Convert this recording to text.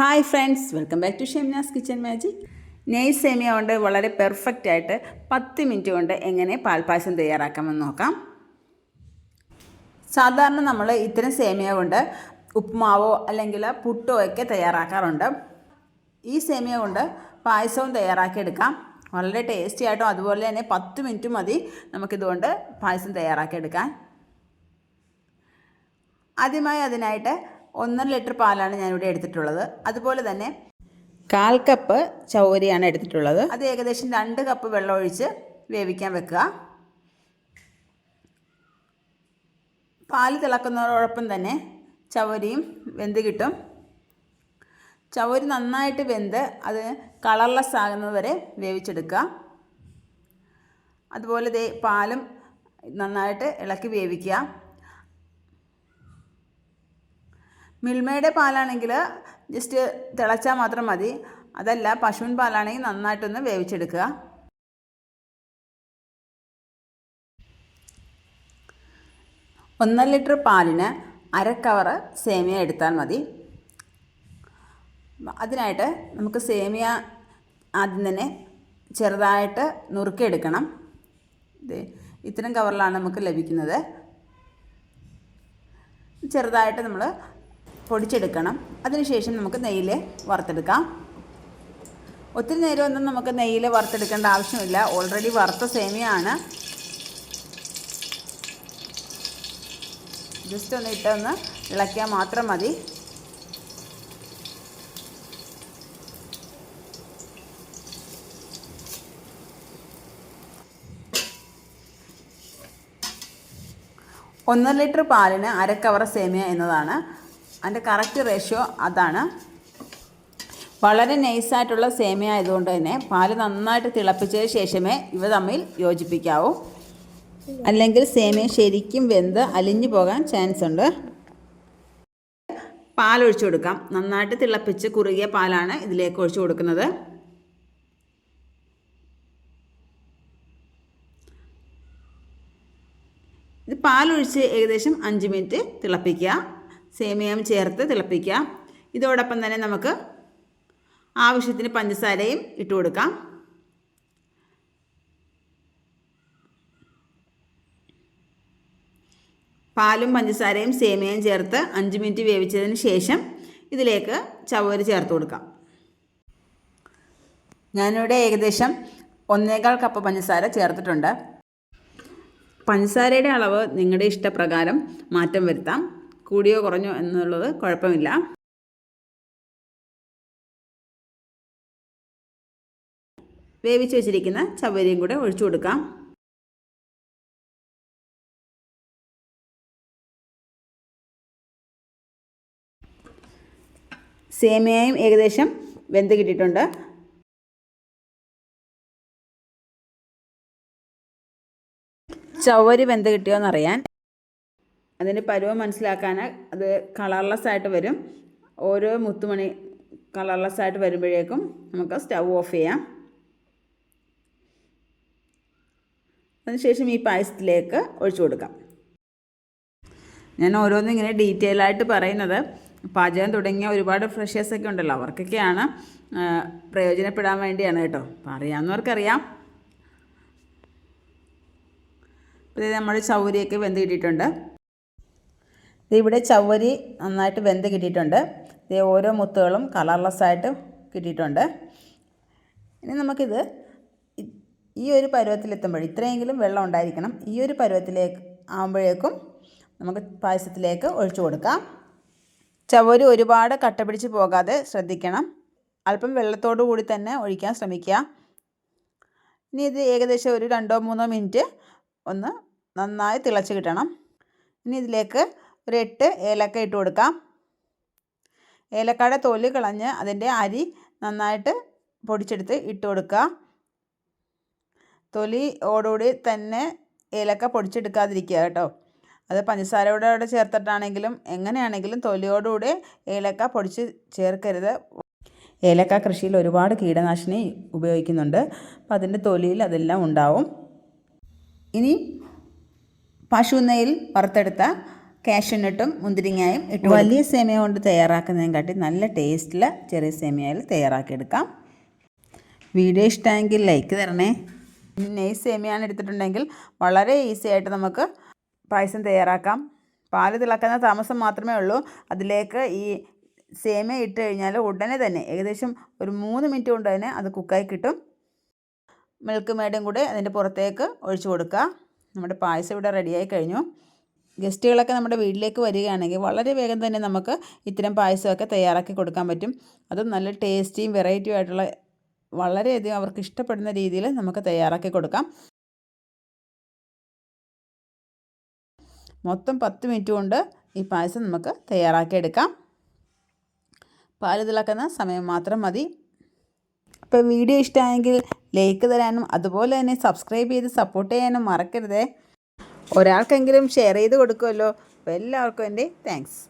Hi friends welcome back to Shemina's kitchen magic നെയ് സേമിയ കൊണ്ട് വളരെ പെർഫെക്റ്റ് ആയിട്ട് പത്ത് മിനിറ്റ് കൊണ്ട് എങ്ങനെ പാൽപ്പായസം തയ്യാറാക്കാമെന്ന് നോക്കാം. സാധാരണ നമ്മൾ ഇത്തരം സേമിയ കൊണ്ട് ഉപ്പുമാവോ അല്ലെങ്കിൽ പുട്ടോ ഒക്കെ തയ്യാറാക്കാറുണ്ട്. ഈ സേമിയ കൊണ്ട് പായസവും തയ്യാറാക്കിയെടുക്കാം വളരെ ടേസ്റ്റി ആയിട്ടും അതുപോലെ തന്നെ പത്ത് മിനിറ്റ് മതി നമുക്കിതുകൊണ്ട് പായസം തയ്യാറാക്കിയെടുക്കാൻ ആദ്യമായി അതിനായിട്ട് ഒന്നര ലിറ്റർ പാലാണ് ഞാനിവിടെ എടുത്തിട്ടുള്ളത്. അതുപോലെ തന്നെ കാൽ കപ്പ് ചൗരിയാണ് എടുത്തിട്ടുള്ളത്. അത് ഏകദേശം രണ്ട് കപ്പ് വെള്ളം ഒഴിച്ച് വേവിക്കാൻ വെക്കുക. പാൽ തിളക്കുന്നതോടൊപ്പം തന്നെ ചവരിയും വെന്ത് കിട്ടും. ചവരി നന്നായിട്ട് വെന്ത് അത് കളർലെസ് ആകുന്നത് വരെ വേവിച്ചെടുക്കുക. അതുപോലെ ദേ പാലും നന്നായിട്ട് ഇളക്കി വേവിക്കുക. മിൽമയുടെ പാലാണെങ്കിൽ ജസ്റ്റ് തിളച്ചാൽ മാത്രം മതി. അതല്ല പശുവിൻ പാലാണെങ്കിൽ നന്നായിട്ടൊന്ന് വേവിച്ചെടുക്കുക. ഒന്നര ലിറ്റർ പാലിന് അര കവറ് സേമിയ എടുത്താൽ മതി. അതിനായിട്ട് നമുക്ക് സേമിയ ആദ്യം തന്നെ ചെറുതായിട്ട് നുറുക്കിയെടുക്കണം. ഇത് ഇത്തരം കവറിലാണ് നമുക്ക് ലഭിക്കുന്നത്. ചെറുതായിട്ട് നമ്മൾ പൊടിച്ചെടുക്കണം. അതിനുശേഷം നമുക്ക് നെയ്യിൽ വറുത്തെടുക്കാം. ഒത്തിരി നേരമൊന്നും നമുക്ക് നെയ്യിൽ വറുത്തെടുക്കേണ്ട ആവശ്യമില്ല. ഓൾറെഡി വറുത്ത സേമിയാണ്. ജസ്റ്റ് ഒന്ന് ഇട്ടൊന്ന് ഇളക്കിയാൽ മാത്രം മതി. ഒന്നര ലിറ്റർ പാലിന് അര കവർ സേമിയ എന്നതാണ്. അതിന്റെ കറക്റ്റ് റേഷ്യോ അതാണ്. വളരെ നൈസായിട്ടുള്ള സേമിയ ആയതുകൊണ്ട് തന്നെ പാൽ നന്നായിട്ട് തിളപ്പിച്ചതിന് ശേഷമേ ഇവ തമ്മിൽ യോജിപ്പിക്കാവൂ. അല്ലെങ്കിൽ സേമിയ ശരിക്കും വെന്ത് അലിഞ്ഞു പോകാൻ ചാൻസ് ഉണ്ട്. പാൽ പാലൊഴിച്ചു കൊടുക്കാം. നന്നായിട്ട് തിളപ്പിച്ച് കുറുകിയ പാലാണ് ഇതിലേക്ക് ഒഴിച്ചു കൊടുക്കുന്നത്. ഇത് പാലൊഴിച്ച് ഏകദേശം അഞ്ച് മിനിറ്റ് തിളപ്പിക്കുക. സേമിയയും ചേർത്ത് തിളപ്പിക്കുക. ഇതോടൊപ്പം തന്നെ നമുക്ക് ആവശ്യത്തിന് പഞ്ചസാരയും ഇട്ട് കൊടുക്കാം. പാലും പഞ്ചസാരയും സേമിയയും ചേർത്ത് അഞ്ച് മിനിറ്റ് വേവിച്ചതിന് ശേഷം ഇതിലേക്ക് ചവര് ചേർത്ത് കൊടുക്കാം. ഞാനിവിടെ ഏകദേശം ഒന്നേകാൽ കപ്പ് പഞ്ചസാര ചേർത്തിട്ടുണ്ട്. പഞ്ചസാരയുടെ അളവ് നിങ്ങളുടെ ഇഷ്ടപ്രകാരം മാറ്റം വരുത്താം. കൂടിയോ കുറഞ്ഞോ എന്നുള്ളത് കുഴപ്പമില്ല. വേവിച്ച് വെച്ചിരിക്കുന്ന ചവരിയും കൂടെ ഒഴിച്ചു കൊടുക്കാം. സേമിയയും ഏകദേശം വെന്ത് കിട്ടിയിട്ടുണ്ട്. ചവര് വെന്ത് കിട്ടിയോ കിട്ടിയോന്നറിയാൻ അതിന്റെ പരുവം മനസ്സിലാക്കാൻ അത് കളർലെസ് ആയിട്ട് വരും. ഓരോ മുത്തുമണി കളർലെസ് ആയിട്ട് വരുമ്പോഴേക്കും നമുക്ക് സ്റ്റവ് ഓഫ് ചെയ്യാം. അതിനുശേഷം ഈ പായസത്തിലേക്ക് ഒഴിച്ചു കൊടുക്കാം. ഞാൻ ഓരോന്നും ഇങ്ങനെ ഡീറ്റെയിൽ ആയിട്ട് പറയുന്നത്. പാചകം തുടങ്ങിയ ഒരുപാട് ഫ്രഷേഴ്സൊക്കെ ഉണ്ടല്ലോ അവർക്കൊക്കെയാണ് പ്രയോജനപ്പെടാൻ വേണ്ടിയാണ് കേട്ടോ. അപ്പോൾ അറിയാവുന്നവർക്കറിയാം. അപ്പോൾ ഇത് നമ്മുടെ ചൗരിയൊക്കെ വെന്ത് കിട്ടിയിട്ടുണ്ട്. ഇവിടെ ചവരി നന്നായിട്ട് വെന്ത് കിട്ടിയിട്ടുണ്ട്. ഇത് ഓരോ മുത്തുകളും കളർലെസ് ആയിട്ട് കിട്ടിയിട്ടുണ്ട്. ഇനി നമുക്കിത് ഈ ഒരു പരുവത്തിലെത്തുമ്പോൾ ഇത്രയെങ്കിലും വെള്ളം ഉണ്ടായിരിക്കണം. ഈ ഒരു പരുവത്തിലേക്ക് ആകുമ്പോഴേക്കും നമുക്ക് പായസത്തിലേക്ക് ഒഴിച്ചു കൊടുക്കാം. ചവര് ഒരുപാട് കട്ട പിടിച്ച് പോകാതെ ശ്രദ്ധിക്കണം. അല്പം വെള്ളത്തോടു കൂടി തന്നെ ഒഴിക്കാൻ ശ്രമിക്കുക. ഇനി ഇത് ഏകദേശം ഒരു രണ്ടോ മൂന്നോ മിനിറ്റ് ഒന്ന് നന്നായി തിളച്ച് കിട്ടണം. ഇനി ഇതിലേക്ക് ഒരു എട്ട് ഏലക്ക ഇട്ട് കൊടുക്കാം. ഏലക്കയുടെ തൊലി കളഞ്ഞ് അതിന്റെ അരി നന്നായിട്ട് പൊടിച്ചെടുത്ത് ഇട്ട് കൊടുക്കുക. തൊലി ഓടുകൂടി തന്നെ ഏലക്ക പൊടിച്ചെടുക്കാതിരിക്കുക കേട്ടോ. അത് പഞ്ചസാരയോടെ ചേർത്തിട്ടാണെങ്കിലും എങ്ങനെയാണെങ്കിലും തൊലിയോടുകൂടി ഏലക്ക പൊടിച്ച് ചേർക്കരുത്. ഏലക്ക കൃഷിയിൽ ഒരുപാട് കീടനാശിനി ഉപയോഗിക്കുന്നുണ്ട്. അപ്പോൾ അതിന്റെ തൊലിയിൽ അതെല്ലാം ഉണ്ടാവും. ഇനി പശു നെയ്യിൽ വറുത്തെടുത്ത കാഷ്യനട്ടും മുന്തിരിങ്ങായും ഇട്ട് വലിയ സേമിയ കൊണ്ട് തയ്യാറാക്കുന്നതിനെ കാട്ടി നല്ല ടേസ്റ്റിൽ ചെറിയ സേമിയയിൽ തയ്യാറാക്കിയെടുക്കാം. വീഡിയോ ഇഷ്ടമെങ്കിൽ ലൈക്ക് തരണേ. നെയ്സ് സേമിയാണ് എടുത്തിട്ടുണ്ടെങ്കിൽ വളരെ ഈസി ആയിട്ട് നമുക്ക് പായസം തയ്യാറാക്കാം. പാൽ തിളക്കുന്ന താമസം മാത്രമേ ഉള്ളൂ. അതിലേക്ക് ഈ സേമിയ ഇട്ട് കഴിഞ്ഞാൽ ഉടനെ തന്നെ ഏകദേശം ഒരു മൂന്ന് മിനിറ്റ് കൊണ്ട് തന്നെ അത് കുക്കായി കിട്ടും. മിൽക്ക് മേടും കൂടെ അതിന്റെ പുറത്തേക്ക് ഒഴിച്ചു കൊടുക്കുക. നമ്മുടെ പായസം ഇവിടെ റെഡിയായി കഴിഞ്ഞു. ഗസ്റ്റുകളൊക്കെ നമ്മുടെ വീട്ടിലേക്ക് വരികയാണെങ്കിൽ വളരെ വേഗം തന്നെ നമുക്ക് ഇത്തരം പായസമൊക്കെ തയ്യാറാക്കി കൊടുക്കാൻ പറ്റും. അതും നല്ല ടേസ്റ്റിയും വെറൈറ്റിയും ആയിട്ടുള്ള വളരെയധികം അവർക്ക് ഇഷ്ടപ്പെടുന്ന രീതിയിൽ നമുക്ക് തയ്യാറാക്കി കൊടുക്കാം. മൊത്തം പത്ത് മിനിറ്റ് കൊണ്ട് ഈ പായസം നമുക്ക് തയ്യാറാക്കിയെടുക്കാം. പാൽ തിളക്കുന്ന സമയം മാത്രം മതി. അപ്പോൾ വീഡിയോ ഇഷ്ടമായെങ്കിൽ ലൈക്ക് തരാനും അതുപോലെ തന്നെ സബ്സ്ക്രൈബ് ചെയ്ത് സപ്പോർട്ട് ചെയ്യാനും മറക്കരുതേ. ഒരാൾക്കെങ്കിലും ഷെയർ ചെയ്ത് കൊടുക്കുമല്ലോ. അപ്പോൾ എല്ലാവർക്കും എന്റെ താങ്ക്സ്